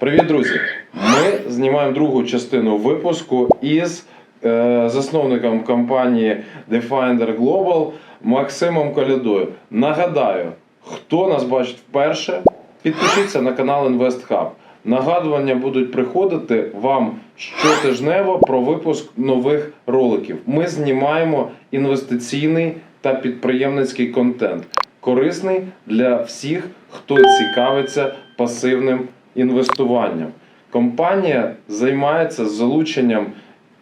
Привіт, друзі! Ми знімаємо другу частину випуску із е, засновником компанії Definder Global Максимом Колядою. Нагадаю, хто нас бачить вперше, підпишіться на канал InvestHub. Нагадування будуть приходити вам щотижнево про випуск нових роликів. Ми знімаємо інвестиційний та підприємницький контент, корисний для всіх, хто цікавиться пасивним інвестуванням. Компанія займається залученням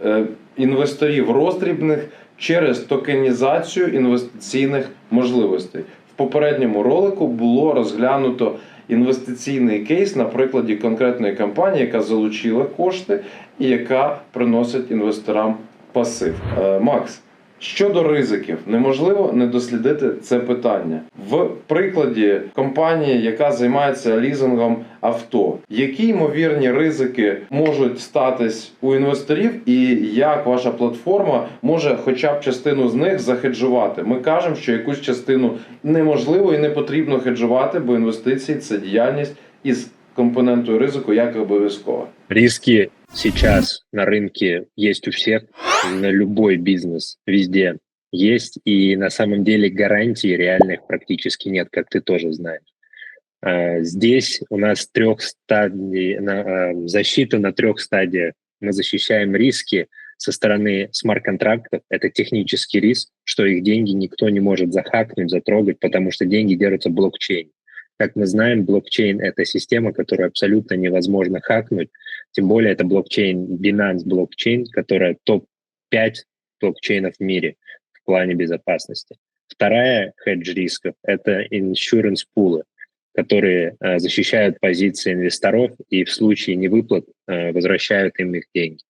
е, інвесторів роздрібних через токенізацію інвестиційних можливостей. В попередньому ролику було розглянуто інвестиційний кейс на прикладі конкретної компанії, яка залучила кошти і яка приносить інвесторам пасив. Е, Макс, щодо ризиків, неможливо не дослідити це питання в прикладі компанії, яка займається лізингом авто. Які ймовірні ризики можуть статись у інвесторів, і як ваша платформа може хоча б частину з них захеджувати? Ми кажемо, що якусь частину неможливо і не потрібно хеджувати, бо інвестиції це діяльність із компонентою ризику як і обов'язкова. Риски сейчас на рынке есть у всех, на любой бизнес, везде есть, и на самом деле гарантий реальных практически нет, как ты тоже знаешь. А, Здесь у нас трех стадий, а, защита на трех стадиях. Мы защищаем риски со стороны смарт-контрактов, это технический риск, что их деньги никто не может захакнуть, затрогать, потому что деньги держатся в блокчейне. Как мы знаем, блокчейн — это система, которую абсолютно невозможно хакнуть, тем более это блокчейн Binance блокчейн, которая топ-5 блокчейнов в мире в плане безопасности. Вторая хедж рисков – это insurance пулы, которые э, защищают позиции инвесторов и в случае невыплат э, возвращают им их деньги.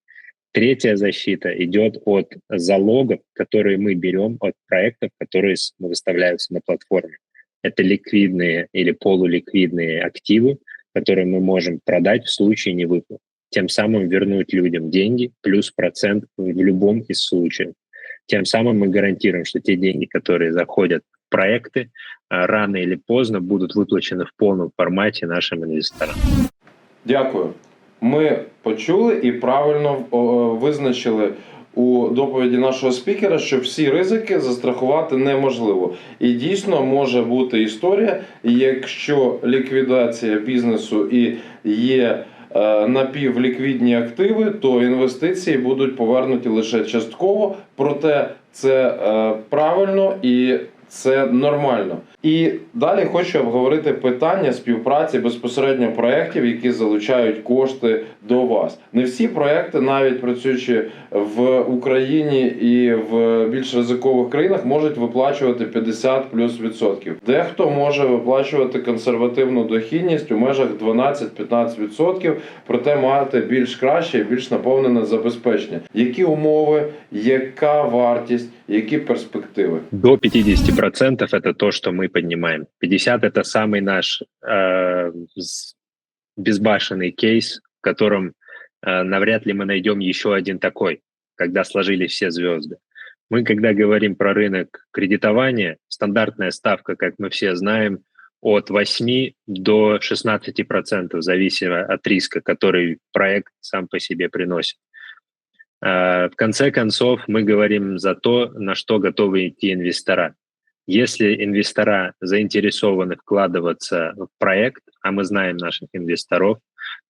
Третья защита идет от залогов, которые мы берем от проектов, которые выставляются на платформе. Это ликвидные или полуликвидные активы, которые мы можем продать в случае невыплат тем самым вернуть людям деньги плюс процент в любом из случаев. Тем самым мы гарантируем, что те деньги, которые заходят в проекты, а, рано или поздно будут выплачены в полном формате нашим инвесторам. Дякую. Ми почули і правильно о, визначили у доповіді нашого спікера, що всі ризики застрахувати неможливо. І дійсно може бути історія, якщо ліквідація бізнесу і є е, напівліквідні активи, то інвестиції будуть повернуті лише частково. Проте це е, правильно і це нормально. І далі хочу обговорити питання співпраці безпосередньо проєктів, які залучають кошти до вас. Не всі проекти, навіть працюючи в Україні і в більш ризикових країнах, можуть виплачувати 50 плюс відсотків. Дехто може виплачувати консервативну дохідність у межах 12-15 відсотків, проте мати більш краще і більш наповнене забезпечення. Які умови, яка вартість, які перспективи? До 50% это то, что мы поднимаем. 50 это самый наш э, безбашенный кейс, в котором э, навряд ли мы найдем еще один такой, когда сложились все звезды. Мы, когда говорим про рынок кредитования, стандартная ставка, как мы все знаем, от 8 до 16%, зависимо от риска, который проект сам по себе приносит. Э, В конце концов, мы говорим за то, на что готовы идти инвестора. Если инвестора заинтересованы вкладываться в проект, а мы знаем наших инвесторов,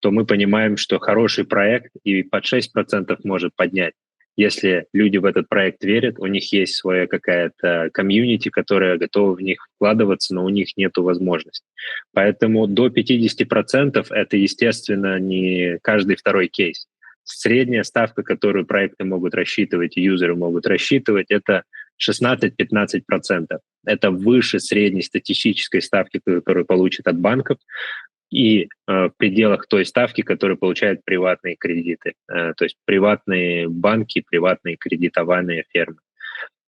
то мы понимаем, что хороший проект и под 6% может поднять. Если люди в этот проект верят, у них есть своя какая-то комьюнити, которая готова в них вкладываться, но у них нет возможности. Поэтому до 50% это, естественно, не каждый второй кейс. Средняя ставка, которую проекты могут рассчитывать и юзеры могут рассчитывать, это 16-15%. Это выше средней статистической ставки, которую получат от банков, и э, в пределах той ставки, которую получают приватные кредиты, э, то есть приватные банки, приватные кредитованные фермы.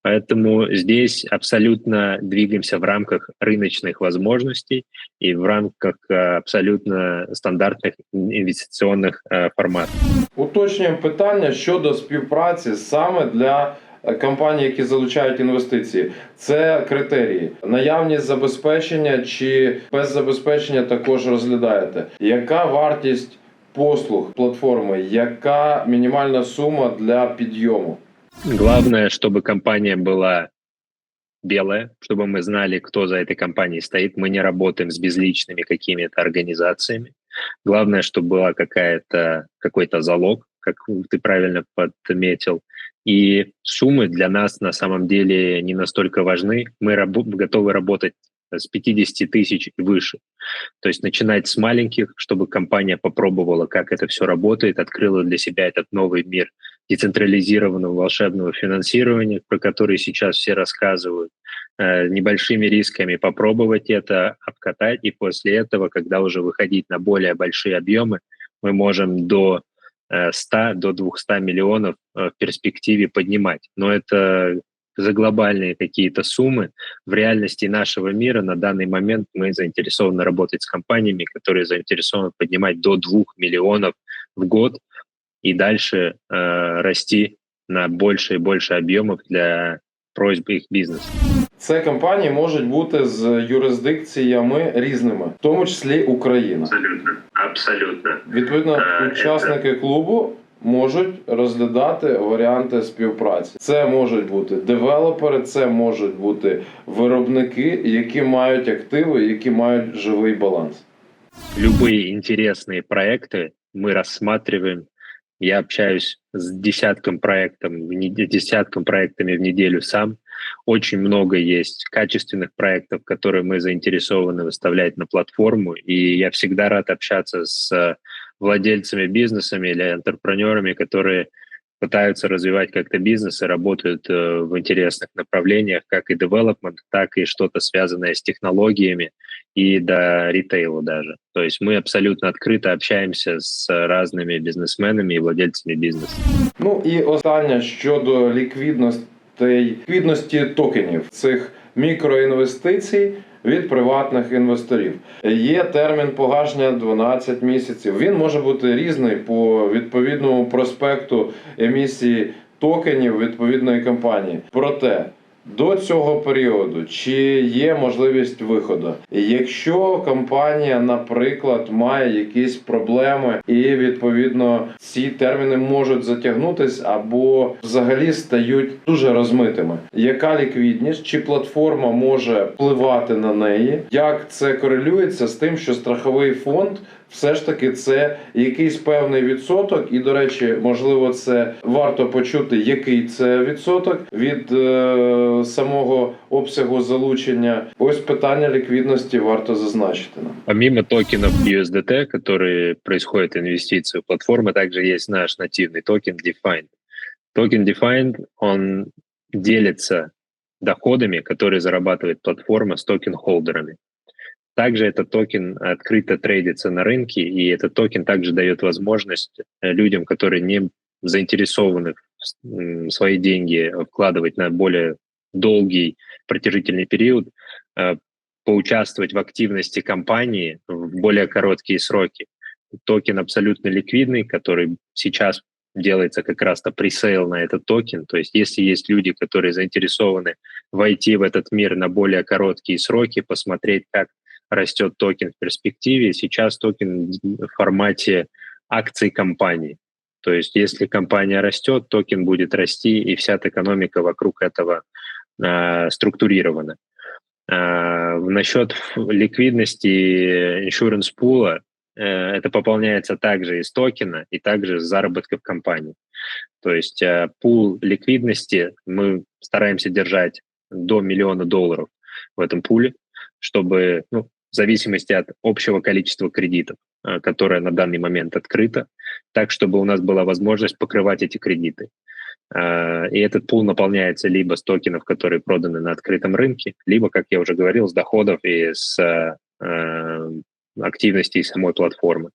Поэтому здесь абсолютно двигаемся в рамках рыночных возможностей и в рамках э, абсолютно стандартных инвестиционных э, форматов. Уточнюємо питання щодо співпраці саме для е, компаній, які залучають інвестиції, це критерії. Наявність забезпечення чи без забезпечення також розглядаєте. Яка вартість послуг платформи? Яка мінімальна сума для підйому? Главное, чтобы компания была белая, чтобы мы знали, кто за этой компанией стоит. Мы не работаем с безличными какими-то организациями. Главное, чтобы была какая-то какой-то залог, как ты правильно подметил. И суммы для нас на самом деле не настолько важны. Мы рабо- готовы работать с 50 тысяч и выше. То есть начинать с маленьких, чтобы компания попробовала, как это все работает, открыла для себя этот новый мир децентрализированного волшебного финансирования, про который сейчас все рассказывают, э, небольшими рисками попробовать это, обкатать, и после этого, когда уже выходить на более большие объемы, мы можем до 100, до 200 миллионов э, в перспективе поднимать. Но это за глобальные какие-то суммы. В реальности нашего мира на данный момент мы заинтересованы работать с компаниями, которые заинтересованы поднимать до 2 миллионов в год и дальше э, расти на больше и больше объемов для просьб их бизнеса. Це компанії можуть бути з юрисдикціями різними, в тому числі Україна. Абсолютно. Абсолютно. Відповідно, Е, учасники клубу можуть розглядати варіанти співпраці. Це можуть бути девелопери, це можуть бути виробники, які мають активи, які мають живий баланс. Любые интересные проекты мы рассматриваем. Я общаюсь с десятком проектов, в неде- десятком проектами в неделю сам. Очень много есть качественных проектов, которые мы заинтересованы выставлять на платформу. И я всегда рад общаться с э, владельцами бизнесами или интерпренерами, которые пытаются развивать как-то бизнес и работают э, в интересных направлениях, как и development, так и что-то связанное с технологиями и до ритейла даже. То есть мы абсолютно открыто общаемся с разными бизнесменами и владельцами бизнеса. Ну і останнє щодо ліквідності, Ліквідності токенів цих мікроінвестицій від приватних інвесторів. Є термін погашення 12 місяців. Він може бути різний по відповідному проспекту емісії токенів відповідної компанії. Проте до цього періоду чи є можливість виходу? Якщо компанія, наприклад, має якісь проблеми, і відповідно ці терміни можуть затягнутись або взагалі стають дуже розмитими. Яка ліквідність? Чи платформа може впливати на неї? Як це корелюється з тим, що страховий фонд все ж таки це якийсь певний відсоток, і до речі, можливо, це варто почути, який це відсоток від е, самого обсягу залучення. Ось питання ліквідності варто зазначити нам. Помимо токенов USDT, которые происходят инвестиции в платформы, также есть наш нативный токен Defined. Токен Defined, он делится доходами, которые зарабатывает платформа с токен-холдерами. Также этот токен открыто трейдится на рынке, и этот токен также дает возможность э, людям, которые не заинтересованы свои деньги вкладывать на более долгий протяжительный период, э, поучаствовать в активности компании в более короткие сроки. Токен абсолютно ликвидный, который сейчас делается как раз-то пресейл на этот токен. То есть если есть люди, которые заинтересованы войти в этот мир на более короткие сроки, посмотреть, как растет токен в перспективе, сейчас токен в формате акций компании. То есть если компания растет, токен будет расти, и вся экономика вокруг этого э, структурирована. Э, насчет ликвидности insurance пула, э, это пополняется также из токена и также с заработков компании. То есть э, пул ликвидности мы стараемся держать до миллиона долларов в этом пуле, чтобы, ну, в зависимости от общего количества кредитов, э, которое на данный момент открыто, так, чтобы у нас была возможность покрывать эти кредиты. Э, И этот пул наполняется либо с токенов, которые проданы на открытом рынке, либо, как я уже говорил, с доходов и с э, самої платформи.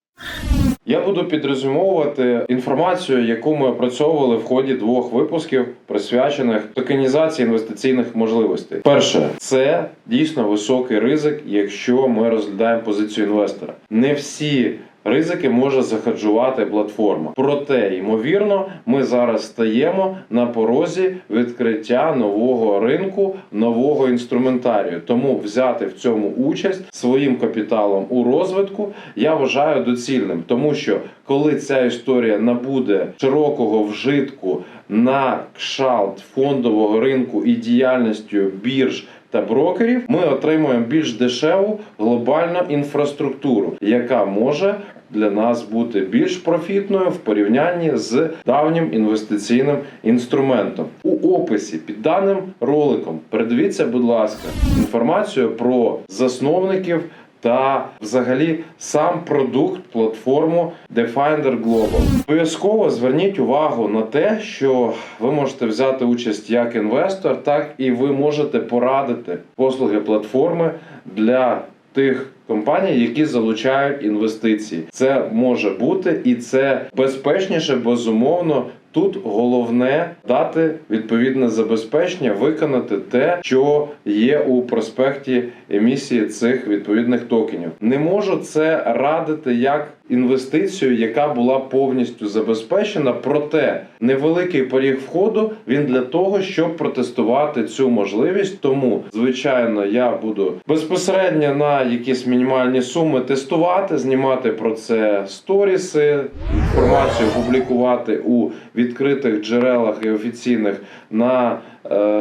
Я буду підрозумовувати інформацію, яку ми опрацьовували в ході двох випусків, присвячених токенізації інвестиційних можливостей. Перше, це дійсно високий ризик, якщо ми розглядаємо позицію інвестора. Не всі ризики може захеджувати платформа. Проте, ймовірно, ми зараз стаємо на порозі відкриття нового ринку, нового інструментарію. Тому взяти в цьому участь своїм капіталом у розвитку я вважаю доцільним, тому що коли ця історія набуде широкого вжитку на кшалт фондового ринку і діяльністю бірж та брокерів, ми отримуємо більш дешеву глобальну інфраструктуру, яка може для нас бути більш профітною в порівнянні з давнім інвестиційним інструментом. У описі під даним роликом передивіться, будь ласка, інформацію про засновників та взагалі сам продукт платформу Definder Global. Обов'язково зверніть увагу на те, що ви можете взяти участь як інвестор, так і ви можете порадити послуги платформи для тих компаній, які залучають інвестиції. Це може бути і це безпечніше, безумовно. Тут головне дати відповідне забезпечення, виконати те, що є у проспекті емісії цих відповідних токенів. Не можу це радити як інвестицію, яка була повністю забезпечена. Проте невеликий поріг входу він для того, щоб протестувати цю можливість. Тому, звичайно, я буду безпосередньо на якісь мінімальні суми тестувати, знімати про це сторіси, інформацію публікувати у відкритих джерелах і офіційних на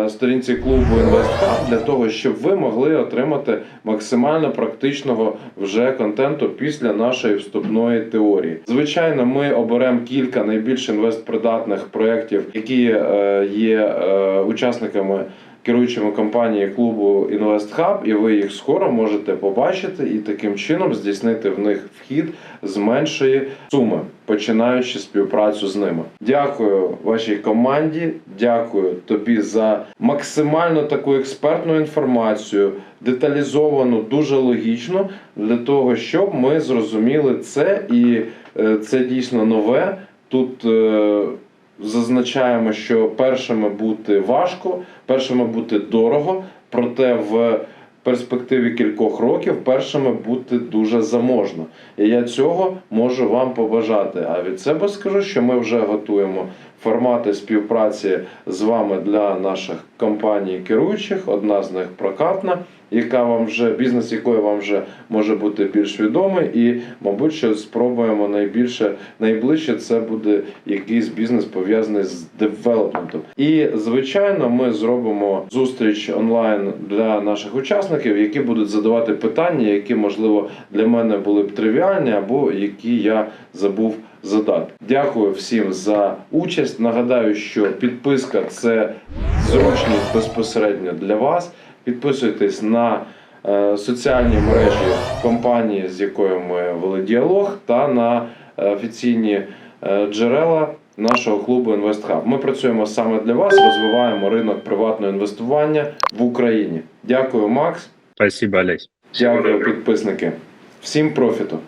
сторінці клубу InvestHub для того, щоб ви могли отримати максимально практичного вже контенту після нашої вступної теорії. Звичайно, ми оберемо кілька найбільш інвестпридатних проєктів, які е, є е, учасниками. Керуючими компанії клубу InvestHub, і ви їх скоро можете побачити і таким чином здійснити в них вхід з меншої суми, починаючи співпрацю з ними. Дякую вашій команді. Дякую тобі за максимально таку експертну інформацію, деталізовану, дуже логічно, для того, щоб ми зрозуміли це, і е, це дійсно нове. Тут е, зазначаємо, що першими бути важко, першими бути дорого, проте в перспективі кількох років першими бути дуже заможно. І я цього можу вам побажати. А від себе скажу, що ми вже готуємо формати співпраці з вами для наших компаній керуючих. Одна з них прокатна, яка вам вже бізнес, якої вам вже може бути більш відомий, і, мабуть, що спробуємо найбільше найближче це буде якийсь бізнес пов'язаний з девелопментом. І звичайно, ми зробимо зустріч онлайн для наших учасників, які будуть задавати питання, які можливо для мене були б тривіальні, або які я забув задати. Дякую всім за участь. Нагадаю, що підписка це зручність безпосередньо для вас. Підписуйтесь на е, соціальні мережі компанії, з якою ми вели діалог, та на е, офіційні е, джерела нашого клубу InvestHub. Ми працюємо саме для вас, розвиваємо ринок приватного інвестування в Україні. Дякую, Макс. Спасибо, Олесь. Дякую, підписники. Всім профіту.